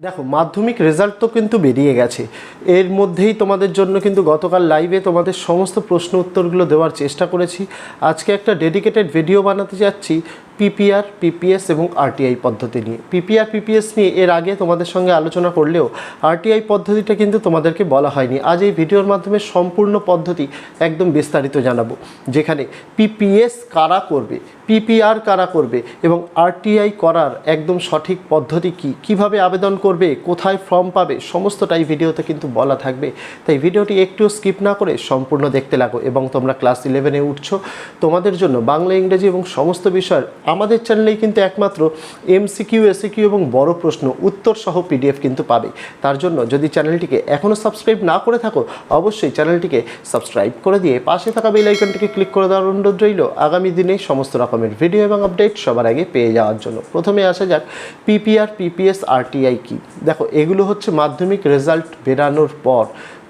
দেখো, মাধ্যমিক রেজাল্ট তো কিন্তু বেরিয়ে গেছে। এর মধ্যেই তোমাদের জন্য কিন্তু গতকাল লাইভে তোমাদের সমস্ত প্রশ্ন উত্তরগুলো দেওয়ার চেষ্টা করেছি। আজকে একটা ডেডিকেটেড ভিডিও বানাতে যাচ্ছি। পিপিআর পিপিএস এবং আরটিআই পদ্ধতি নিয়ে। পিপিআর পিপিএস নিয়ে এর আগে তোমাদের সঙ্গে আলোচনা করলেও আরটিআই পদ্ধতিটা কিন্তু তোমাদেরকে বলা হয়নি। আজ এই ভিডিওর মাধ্যমে সম্পূর্ণ পদ্ধতি একদম বিস্তারিত জানাব, যেখানে পিপিএস কারা করবে পিপিআর কারা করবে এবং আরটিআই করার একদম সঠিক পদ্ধতি কি, কীভাবে আবেদন করবে, কোথায় ফর্ম পাবে, সমস্তটাই ভিডিওতে কিন্তু বলা থাকবে। তাই ভিডিওটি একটু স্কিপ না করে সম্পূর্ণ দেখতে লাগো এবং তোমরা ক্লাস ইলেভেনে উঠছো। তোমাদের জন্য বাংলা, ইংরেজি এবং সমস্ত বিষয়ের আমাদের চ্যানেলেই কিন্তু একমাত্র এমসিকিউ এসিকিউ এবং বড় প্রশ্ন, উত্তর সহ পিডিএফ কিন্তু পাবে। তার জন্য যদি চ্যানেলটিকে এখনও সাবস্ক্রাইব না করে থাকো, অবশ্যই চ্যানেলটিকে সাবস্ক্রাইব করে দিয়ে পাশে থাকা বেল আইকনটিকে ক্লিক করে দেওয়ার অনুরোধ রইল আগামী দিনে সমস্ত রকমের ভিডিও এবং আপডেট সবার আগে পেয়ে যাওয়ার জন্য। প্রথমে আসা যাক পিপিআর পিপিএস আরটিআই কি। দেখো, এগুলো হচ্ছে মাধ্যমিক রেজাল্ট বেরানোর পর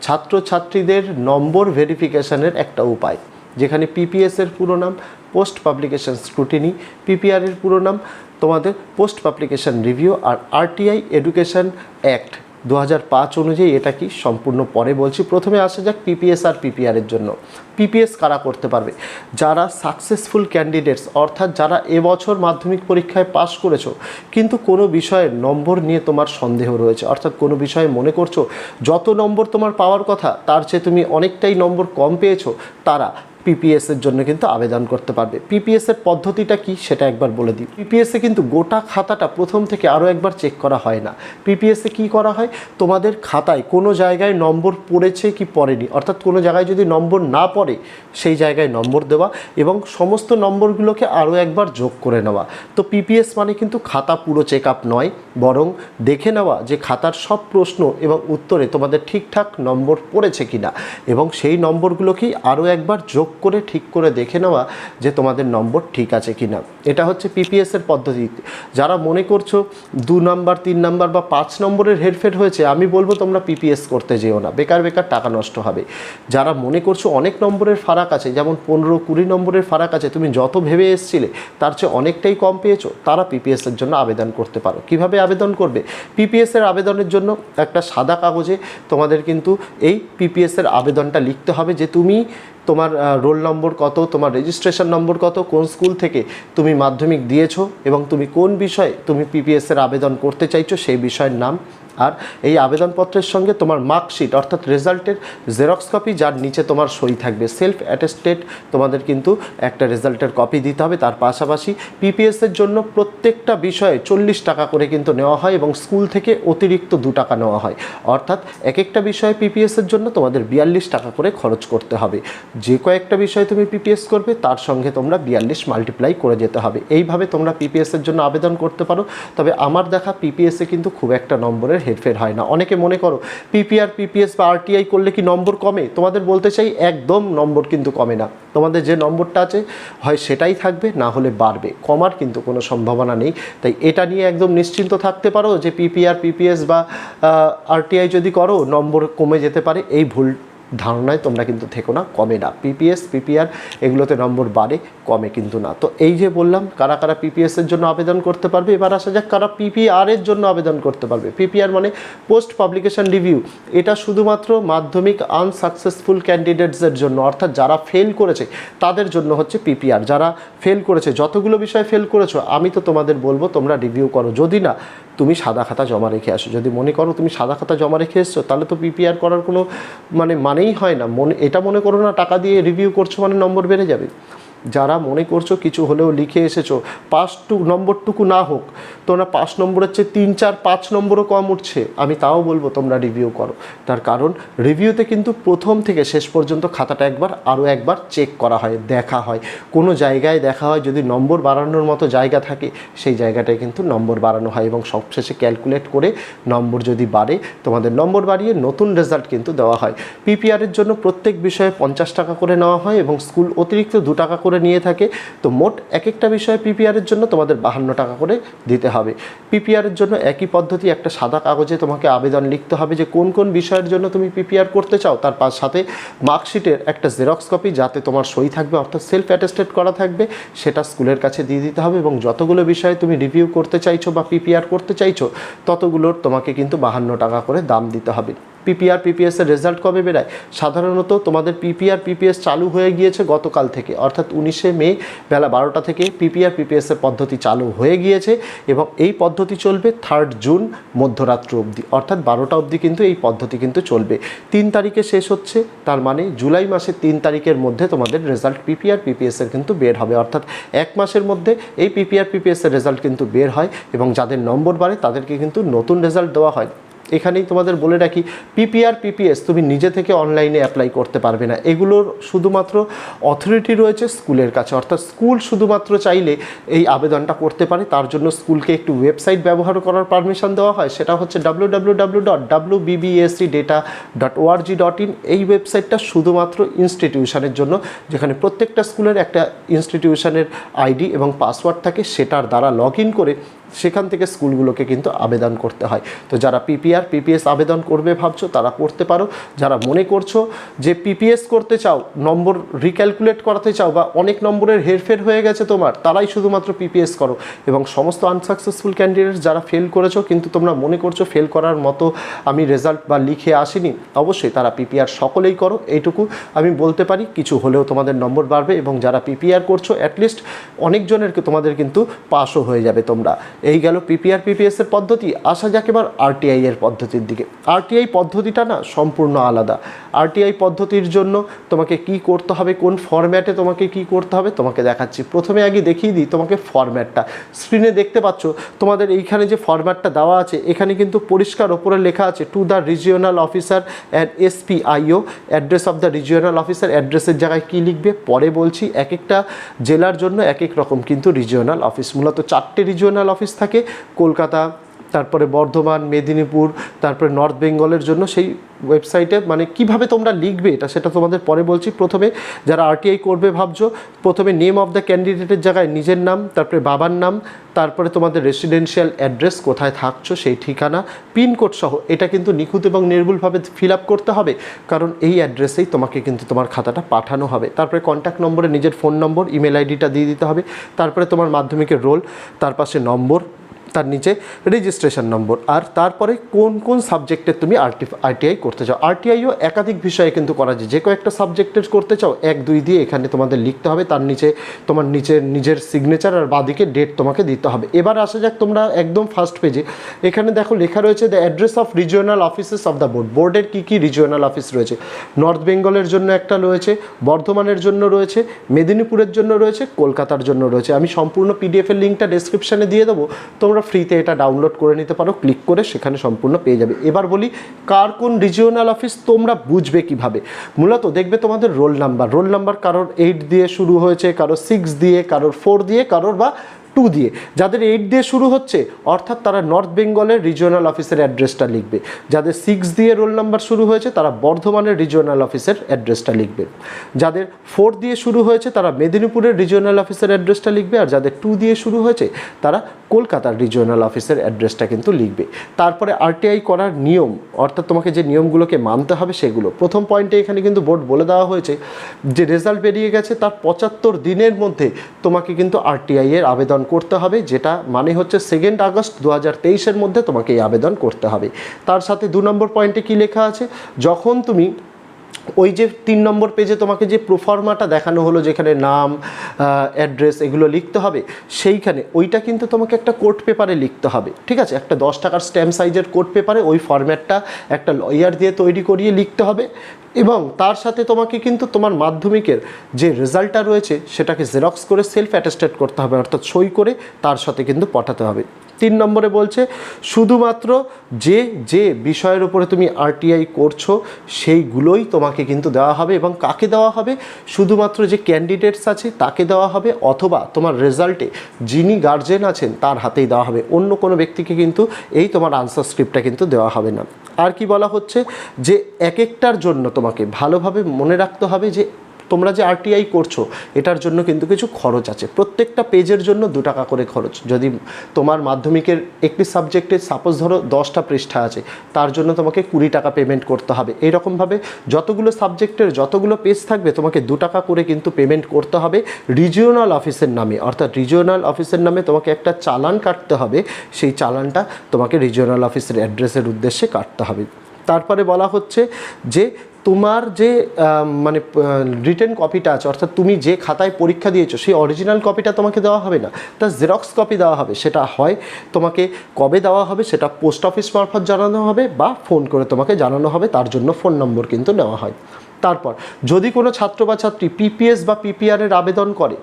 ছাত্রছাত্রীদের নম্বর ভেরিফিকেশনের একটা উপায়। যেখানে পিপিএস এর পুরো নাম পোস্ট পাবলিকেশন স্ক্রুটিনি পিপিআর এর পুরো নাম, তোমাদের পোস্ট পাবলিকেশন রিভিউ আর আরটিআই এডুকেশন অ্যাক্ট দু অনুযায়ী এটা কি সম্পূর্ণ পরে বলছি। প্রথমে আসা যাক পিপিএস আর পিপিআর এর জন্য। পিপিএস কারা করতে পারবে? যারা সাকসেসফুল ক্যান্ডিডেটস অর্থাৎ যারা এবছর মাধ্যমিক পরীক্ষায় পাশ করেছ, কিন্তু কোনো বিষয়ে নম্বর নিয়ে তোমার সন্দেহ রয়েছে, অর্থাৎ কোনো বিষয়ে মনে করছ, যত নম্বর তোমার পাওয়ার কথা, তার চেয়ে তুমি অনেকটাই নম্বর কম পেয়েছ, তারা পিপিএস এর জন্য কিন্তু আবেদন করতে পারবে। পিপিএস এর পদ্ধতিটা কি সেটা একবার বলে দিই। পিপিএস কিন্তু গোটা খাতাটা প্রথম থেকে আরও একবার চেক করা হয় না। পিপিএস কী করা হয়? তোমাদের খাতায় কোনো জায়গায় নম্বর পড়েছে কি পড়েনি? অর্থাৎ কোনো জায়গায় যদি নম্বর না পড়ে, সেই জায়গায় নম্বর দেওয়া এবং সমস্ত নম্বরগুলোকে আরও একবার যোগ করে নেওয়া। তো পিপিএস মানে কিন্তু খাতা পুরো চেক আপ নয়, বরং দেখে নেওয়া যে খাতার সব প্রশ্ন এবং উত্তরে তোমাদের ঠিকঠাক নম্বর পড়েছে কিনা। এবং সেই নম্বরগুলোকেই আরও একবার যোগ করে, ঠিক করে দেখে নেওয়া যে তোমাদের নম্বর ঠিক আছে কিনা। এটা হচ্ছে পিপিএসের পদ্ধতি। যারা মনে করছ দু নম্বর, তিন নম্বর বা পাঁচ নম্বরের হেরফের হয়েছে, আমি বলব তোমরা পিপিএস করতে যেও না। বেকার বেকার টাকা নষ্ট হবে। যারা মনে করছ অনেক নম্বরের ফারাক আছে, যেমন পনেরো, কুড়ি নম্বরের ফারাক আছে, তুমি যত ভেবে এসছিলে তার চেয়ে অনেকটাই কম পেয়েছ, তারা পিপিএসের জন্য আবেদন করতে পারো। কীভাবে আবেদন করবে? পিপিএসের আবেদনের জন্য একটা সাদা কাগজে তোমাদের কিন্তু এই পিপিএসের আবেদনটা লিখতে হবে যে তুমি তোমার রোল নম্বর কত, তোমার রেজিস্ট্রেশন নম্বর কত, কোন স্কুল থেকে তুমি মাধ্যমিক দিয়েছ এবং তুমি কোন বিষয়ে তুমি পিপিএসের আবেদন করতে চাইছো সেই বিষয়ের নাম আর এই আবেদনপত্রের সঙ্গে তোমার মার্কশিট অর্থাৎ রেজাল্টের জেরক্স কপি যার নিচে তোমার সই থাকবে। সেলফ অ্যাটেস্টেড তোমাদের কিন্তু একটা রেজাল্টের কপি দিতে হবে। তার পাশাপাশি পিপিএসের জন্য প্রত্যেকটা বিষয়ে চল্লিশ টাকা করে কিন্তু নেওয়া হয় এবং স্কুল থেকে অতিরিক্ত দু টাকা নেওয়া হয়। অর্থাৎ এক একটা বিষয়ে পিপিএসের জন্য তোমাদের বিয়াল্লিশ টাকা করে খরচ করতে হবে। যে কয়েকটা বিষয়ে তুমি পিপিএস করবে, তার সঙ্গে তোমরা বিয়াল্লিশ মাল্টিপ্লাই করে যেতে হবে। এইভাবে তোমরা পিপিএসের জন্য আবেদন করতে পারো। তবে আমার দেখা পিপিএসে কিন্তু খুব একটা নম্বরের হেরফের হয় না। অনেকে মনে করো পিপিআর পিপিএস বা আরটিআই করলে কি নম্বর কমে? তোমাদের বলতে চাই, একদম নম্বর কিন্তু কমে না। তোমাদের যে নম্বরটা আছে, হয় সেটাই থাকবে, না হলে বাড়বে। কমার কিন্তু কোনো সম্ভাবনা নেই। তাই এটা নিয়ে একদম নিশ্চিন্ত থাকতে পারো যে পিপিআর পিপিএস বা আরটিআই যদি করো, নম্বর কমে যেতে পারে। এই ভুল ধারণায় তোমরা কিন্তু থেকো না, কমে না। পিপিএস পিপিআর এগুলোতে নম্বর বাড়ে, কমে কিন্তু না। তো এই যে বললাম, কারা কারা পিপিএস এর জন্য আবেদন করতে পারবে, এবার আসা যাক কারা পিপিআর এর জন্য আবেদন করতে পারবে। পিপিআর মানে পোস্ট পাবলিকেশন রিভিউ এটা শুধুমাত্র মাধ্যমিক আনসাকসেসফুল ক্যান্ডিডেটসের জন্য, অর্থাৎ যারা ফেল করেছে, তাদের জন্য হচ্ছে পিপিআর যারা ফেল করেছে, যতগুলো বিষয় ফেল করেছ, আমি তো তোমাদের বলব তোমরা রিভিউ করো। যদি না তুমি সাদা খাতা জমা রেখে আসো। যদি মনে করো তুমি সাদা খাতা জমা রেখে এসছো, তাহলে তো পিপিআর করার কোনো মানে মানেই হয় না। মনে, এটা মনে করো না, টাকা দিয়ে রিভিউ করছ মানে নম্বর বেড়ে যাবে। যারা মনে করছ কিছু হলেও লিখে এসেছ, পাঁচ টু নম্বরটুকু না হোক, তোমরা পাঁচ নম্বরের চেয়ে তিন, চার, পাঁচ নম্বরও কম উঠছে। আমি তাও বলব তোমরা রিভিউ করো। তার কারণ রিভিউতে কিন্তু প্রথম থেকে শেষ পর্যন্ত খাতাটা একবার, আরও একবার চেক করা হয়, দেখা হয়। কোনো জায়গায় দেখা হয় যদি নম্বর বাড়ানোর মতো জায়গা থাকে, সেই জায়গাটায় কিন্তু নম্বর বাড়ানো হয় এবং সবশেষে ক্যালকুলেট করে নম্বর যদি বাড়ে, তোমাদের নম্বর বাড়িয়ে নতুন রেজাল্ট কিন্তু দেওয়া হয়। পিপিআরের জন্য প্রত্যেক বিষয়ে পঞ্চাশ টাকা করে নেওয়া হয় এবং স্কুল অতিরিক্ত দু টাকা করে করে নিয়ে থাকে। তো মোট এক একটা বিষয়ে পিপিআরের জন্য তোমাদের বাহান্ন টাকা করে দিতে হবে। পিপিআরের জন্য একই পদ্ধতি, একটা সাদা কাগজে তোমাকে আবেদন লিখতে হবে যে কোন কোন বিষয়ের জন্য তুমি পিপিআর করতে চাও। তার সাথে মার্কশিটের একটা জেরক্স কপি যাতে তোমার সই থাকবে, অর্থাৎ সেলফ অ্যাটেস্টেড করা থাকবে, সেটা স্কুলের কাছে দিয়ে দিতে হবে এবং যতগুলো বিষয়ে তুমি রিভিউ করতে চাইছো বা পিপিআর করতে চাইছো, ততগুলোর তোমাকে কিন্তু বাহান্ন টাকা করে দাম দিতে হবে। পিপিআর পিপিএস এর রেজাল্ট কবে বেরায় সাধারণত তোমাদের পিপিআর পিপিএস চালু হয়ে গিয়েছে গতকাল থেকে অর্থাৎ উনিশে মে বেলা বারোটা থেকে পিপিআর পিপিএস এর পদ্ধতি চালু হয়ে গিয়েছে এবং এই পদ্ধতি চলবে থার্ড জুন মধ্যরাত্র অবধি অর্থাৎ বারোটা অবধি কিন্তু এই পদ্ধতি কিন্তু চলবে তিন তারিখে শেষ হচ্ছে তার মানে জুলাই মাসের তিন তারিখের মধ্যে তোমাদের রেজাল্ট পিপিআর পিপিএস এর কিন্তু বের হবে অর্থাৎ এক মাসের মধ্যে এই পিপিআর পিপিএস এর রেজাল্ট কিন্তু বের হয় এবং যাদের নম্বর বাড়ে তাদেরকে কিন্তু নতুন রেজাল্ট দেওয়া হয় এখানেই তোমাদের বলে রাখি পিপিআর পিপিএস তুমি নিজে থেকে অনলাইনে অ্যাপ্লাই করতে পারবে না। এগুলোর শুধুমাত্র অথরিটি রয়েছে স্কুলের কাছে। অর্থাৎ স্কুল শুধুমাত্র চাইলে এই আবেদনটা করতে পারে। তার জন্য স্কুলকে একটু ওয়েবসাইট ব্যবহার করার পারমিশন দেওয়া হয়। সেটা হচ্ছে W dot data dot dot in এই ওয়েবসাইটটা শুধুমাত্র ইনস্টিটিউশনের জন্য, যেখানে প্রত্যেকটা স্কুলের একটা ইনস্টিটিউশনের আইডি এবং পাসওয়ার্ড থাকে, সেটার দ্বারা লগ ইন করে সেখান থেকে স্কুলগুলোকে কিন্তু আবেদন করতে হয়। তো যারা পিপিআর পিপিএস আবেদন করবে ভাবছ, তারা করতে পারো। যারা মনে করছ যে পিপিএস করতে চাও, নম্বর রিক্যালকুলেট করাতে চাও বা অনেক নম্বরের হেরফের হয়ে গেছে তোমার, তারাই শুধুমাত্র পিপিএস করো। এবং সমস্ত আনসাকসেসফুল ক্যান্ডিডেট যারা ফেল করেছ, কিন্তু তোমরা মনে করছ ফেল করার মতো আমি রেজাল্ট বা লিখে আসিনি, অবশ্যই তারা পিপিআর সকলেই করো, এইটুকু আমি বলতে পারি। কিছু হলেও তোমাদের নম্বর বাড়বে এবং যারা পিপিআর করছ অ্যাটলিস্ট অনেকজনের তোমাদের কিন্তু পাসও হয়ে যাবে তোমরা। এই গেল পিপিআর পিপিএস এর পদ্ধতি। আসা যাক এবার আরটিআই এর পদ্ধতির দিকে। আরটিআই পদ্ধতিটা না সম্পূর্ণ আলাদা। আরটিআই পদ্ধতির জন্য তোমাকে কি করতে হবে, কোন ফরম্যাটে তোমাকে কি করতে হবে, তোমাকে দেখাচ্ছি। প্রথমে আগে দেখিয়ে দিই তোমাকে ফরম্যাটটা স্ক্রিনে দেখতে পাচ্ছ, তোমাদের এইখানে যে ফরম্যাটটা দেওয়া আছে, এখানে কিন্তু পরিষ্কার ওপরে লেখা আছে to the regional officer and SPIO address of the regional officer অ্যাড্রেসের জায়গায় কী লিখবে? পরে বলছি এক একটা জেলার জন্য এক এক রকম কিন্তু রিজিওনাল অফিস মূলত চারটে রিজিওনাল অফিস থাকে কলকাতা তারপরে বর্ধমান, মেদিনীপুর, তারপরে নর্থ বেঙ্গলের জন্য সেই ওয়েবসাইটে মানে কীভাবে তোমরা লিখবে এটা সেটা তোমাদের পরে বলছি। প্রথমে যারা আরটিআই করবে ভাবছ, প্রথমে নেম অফ দ্য ক্যান্ডিডেটের জায়গায় নিজের নাম, তারপরে বাবার নাম, তারপরে তোমাদের রেসিডেন্সিয়াল অ্যাড্রেস কোথায় থাকছো সেই ঠিকানা পিনকোড সহ এটা কিন্তু নিখুঁত এবং নির্ভুলভাবে ফিল আপ করতে হবে, কারণ এই অ্যাড্রেসেই তোমাকে কিন্তু তোমার খাতাটা পাঠানো হবে। তারপরে কন্ট্যাক্ট নম্বরে নিজের ফোন নম্বর ইমেল আইডিটা দিয়ে দিতে হবে, তারপরে তোমার মাধ্যমিকের রোল তার পাশে নম্বর তার নিচে রেজিস্ট্রেশন নম্বর আর তারপরে কোন কোন সাবজেক্টের তুমি আরটি আরটিআই করতে চাও? আরটিআইও একাধিক বিষয়ে কিন্তু করা যায়। যে কয়েকটা সাবজেক্টের করতে চাও, এক, দুই দিয়ে এখানে তোমাদের লিখতে হবে। তার নিচে তোমার নিচে নিজের সিগনেচার আর বাদিকে ডেট তোমাকে দিতে হবে। এবার আসা যাক তোমরা একদম ফার্স্ট পেজে এখানে দেখো লেখা রয়েছে the address of regional offices of the board বোর্ডের কী কী রিজিওনাল অফিস রয়েছে? নর্থ বেঙ্গলের জন্য একটা রয়েছে, বর্ধমানের জন্য রয়েছে, মেদিনীপুরের জন্য রয়েছে, কলকাতার জন্য রয়েছে। আমি সম্পূর্ণ পিডিএফের লিঙ্কটা ডেসক্রিপশানে দিয়ে দেবো। তোমরা ফ্রিতে এটা ডাউনলোড করে নিতে পারো ক্লিক করে সেখানে সম্পূর্ণ পেয়ে যাবে। এবার বলি, কার কোন রিজিওনাল অফিস তোমরা বুঝবে কীভাবে? মূলত দেখবে তোমাদের রোল নাম্বার রোল নাম্বার কারোর এইট দিয়ে শুরু হয়েছে, কারোর সিক্স দিয়ে, কারোর ফোর দিয়ে, কারোর বা টু দিয়ে। যাদের এইট দিয়ে শুরু হচ্ছে, অর্থাৎ তারা নর্থ বেঙ্গলের রিজিওনাল অফিসের অ্যাড্রেসটা লিখবে। যাদের সিক্স দিয়ে রোল নাম্বার শুরু হয়েছে, তারা বর্ধমানের রিজিওনাল অফিসের অ্যাড্রেসটা লিখবে। যাদের ফোর দিয়ে শুরু হয়েছে, তারা মেদিনীপুরের রিজিওনাল অফিসের অ্যাড্রেসটা লিখবে। আর যাদের টু দিয়ে শুরু হয়েছে, তারা কলকাতার রিজিওনাল অফিসের অ্যাড্রেসটা কিন্তু লিখবে। তারপরে আরটিআই করার নিয়ম, অর্থাৎ তোমাকে যে নিয়মগুলোকে মানতে হবে সেগুলো। প্রথম পয়েন্টে এখানে কিন্তু বোর্ড বলে দেওয়া হয়েছে, যে রেজাল্ট বেরিয়ে গেছে তার পঁচাত্তর দিনের মধ্যে তোমাকে কিন্তু আরটিআই এর আবেদন করতে হবে, যেটা মানে হচ্ছে সেকেন্ড আগস্ট দু হাজার মধ্যে তোমাকে এই আবেদন করতে হবে। তার সাথে দু নম্বর পয়েন্টে কি লেখা আছে? যখন তুমি ওই যে তিন নম্বর পেজে তোমাকে যে প্রোফর্মাটা দেখানো হলো, যেখানে নাম অ্যাড্রেস এগুলো লিখতে হবে, সেইখানে ওইটা কিন্তু তোমাকে একটা কোর্ট পেপারে লিখতে হবে, ঠিক আছে? একটা দশ টাকার স্ট্যাম্প সাইজের কোর্ট পেপারে ওই ফর্ম্যাটটা একটা লয়ার দিয়ে তৈরি করিয়ে লিখতে হবে এবং তার সাথে তোমাকে কিন্তু তোমার মাধ্যমিকের যে রেজাল্টটা রয়েছে, সেটাকে জেরক্স করে সেলফ অ্যাটেস্টেড করতে হবে, অর্থাৎ সই করে তার সাথে কিন্তু পাঠাতে হবে। তিন নম্বরে বলছে, শুধুমাত্র যে যে বিষয়ের উপরে তুমি আরটিআই করছ, সেইগুলোই তোমাকে কিন্তু দেওয়া হবে এবং কাকে দেওয়া হবে? শুধুমাত্র যে ক্যান্ডিডেটস আছে, তাকে দেওয়া হবে অথবা তোমার রেজাল্টে যিনি গার্জেন আছেন, তার হাতেই দেওয়া হবে। অন্য কোনো ব্যক্তিকে কিন্তু এই তোমার আনসার স্ক্রিপ্টটা কিন্তু দেওয়া হবে না। আর কি বলা হচ্ছে যে এক একটার জন্য তোমাকে ভালোভাবে মনে রাখতে হবে যে তোমরা যে আরটিআই করছ, এটার জন্য কিন্তু কিছু খরচ আছে। প্রত্যেকটা পেজের জন্য দু টাকা করে খরচ। যদি তোমার মাধ্যমিকের একটি সাবজেক্টে সাপোজ ধরো দশটা পৃষ্ঠা আছে, তার জন্য তোমাকে কুড়ি টাকা পেমেন্ট করতে হবে। এইরকমভাবে যতগুলো সাবজেক্টের যতগুলো পেজ থাকবে, তোমাকে দু টাকা করে কিন্তু পেমেন্ট করতে হবে রিজিওনাল অফিসের নামে। অর্থাৎ রিজিওনাল অফিসের নামে তোমাকে একটা চালান কাটতে হবে। সেই চালানটা তোমাকে রিজিওনাল অফিসের অ্যাড্রেসের উদ্দেশ্যে কাটতে হবে। তারপরে বলা হচ্ছে যে তোমার যে মানে রিটেন কপিটা আছে, অর্থাৎ তুমি যে খাতায় পরীক্ষা দিয়েছ, সেই অরিজিনাল কপিটা তোমাকে দেওয়া হবে না। তার জেরক্স কপি দেওয়া হবে, সেটা হয় তোমাকে কবে দেওয়া হবে, সেটা পোস্ট অফিস মারফত জানানো হবে বা ফোন করে তোমাকে জানানো হবে, তার জন্য ফোন নম্বর কিন্তু নেওয়া হয়। তারপর, যদি কোনো ছাত্র বা ছাত্রী পিপিএস বা পিপিআরের আবেদন করে,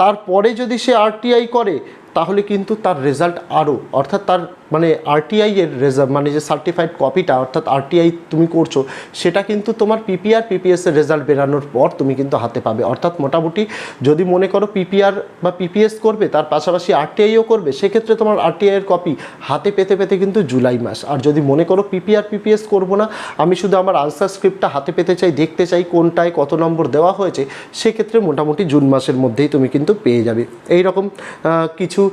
তারপরে যদি সে আরটিআই করে তাহলে কিন্তু তার রেজাল্ট আরও অর্থাৎ তার মানে আরটিআই এর রেজাল্ট মানে যে সার্টিফাইড কপিটা অর্থাৎ আরটিআই তুমি করছ সেটা কিন্তু তোমার পিপিআর পিপিএস এর রেজাল্ট বেরানোর পর তুমি কিন্তু হাতে পাবে। অর্থাৎ মোটামুটি যদি মনে করো পিপিআর বা পিপিএস করবে তার পাশাপাশি আরটিআইও করবে সেক্ষেত্রে তোমার আরটিআই এর কপি হাতে পেতে পেতে কিন্তু জুলাই মাস। আর যদি মনে করো পিপিআর পিপিএস করব না আমি শুধু আমার আনসার স্ক্রিপ্টটা হাতে পেতে চাই দেখতে চাই কোনটায় কত নম্বর দেওয়া হয়েছে সেক্ষেত্রে মোটামুটি জুন মাসের মধ্যেই তুমি কিন্তু পেয়ে যাবে। এই রকম আহ, কিছু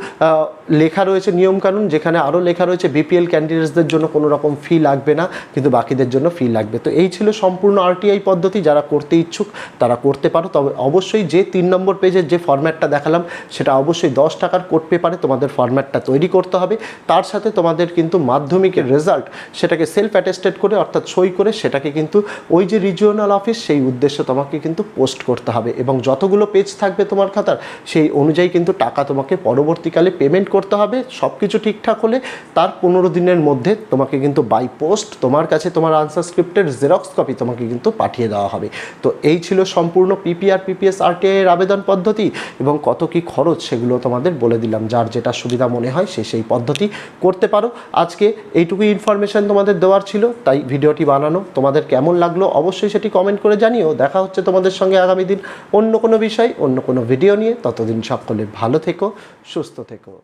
লেখা রয়েছে, নিয়মকানুন, যেখানে আরও লেখা রয়েছে বিপিএল ক্যান্ডিডেটসদের জন্য কোনো রকম ফি লাগবে না, কিন্তু বাকিদের জন্য ফি লাগবে। তো এই ছিল সম্পূর্ণ আরটিআই পদ্ধতি, যারা করতে ইচ্ছুক তারা করতে পারো। তবে অবশ্যই যে তিন নম্বর পেজের যে ফরম্যাটটা দেখালাম, সেটা অবশ্যই দশ টাকার কোড পেপারে তোমাদের ফরম্যাটটা তৈরি করতে হবে। তার সাথে তোমাদের কিন্তু মাধ্যমিকের রেজাল্ট সেটাকে সেলফ অ্যাটেস্টেড করে, অর্থাৎ সই করে, সেটাকে কিন্তু ওই যে রিজিওনাল অফিস সেই উদ্দেশ্যে তোমাকে কিন্তু পোস্ট করতে হবে। এবং যতগুলো পেজ থাকবে তোমার খাতার, সেই অনুযায়ী কিন্তু টাকা তোমাকে পরবর্তীকালে পেমেন্ট করতে হবে সব কিছু ঠিকঠাক হলে তার পনেরো দিনের মধ্যে তোমাকে কিন্তু বাই পোস্ট তোমার কাছে তোমার আনসার স্ক্রিপ্টের জেরক্স কপি তোমাকে কিন্তু পাঠিয়ে দেওয়া হবে। তো এই ছিল সম্পূর্ণ পিপিআর পিপিএস আরটিআই এর আবেদন পদ্ধতি এবং কত কি খরচ সেগুলো তোমাদের বলে দিলাম। যার যেটা সুবিধা মনে হয় সে সেই পদ্ধতি করতে পারো। আজকে এইটুকুই ইনফরমেশন তোমাদের দেওয়ার ছিল, তাই ভিডিওটি বানানো। তোমাদের কেমন লাগল অবশ্যই সেটি কমেন্ট করে জানিও। দেখা হচ্ছে তোমাদের সঙ্গে আগামী দিন অন্য কোনো বিষয়, অন্য কোনো ভিডিও নিয়ে। ততদিন সকলে ভালো থেকো, সুস্থ っトテクノ。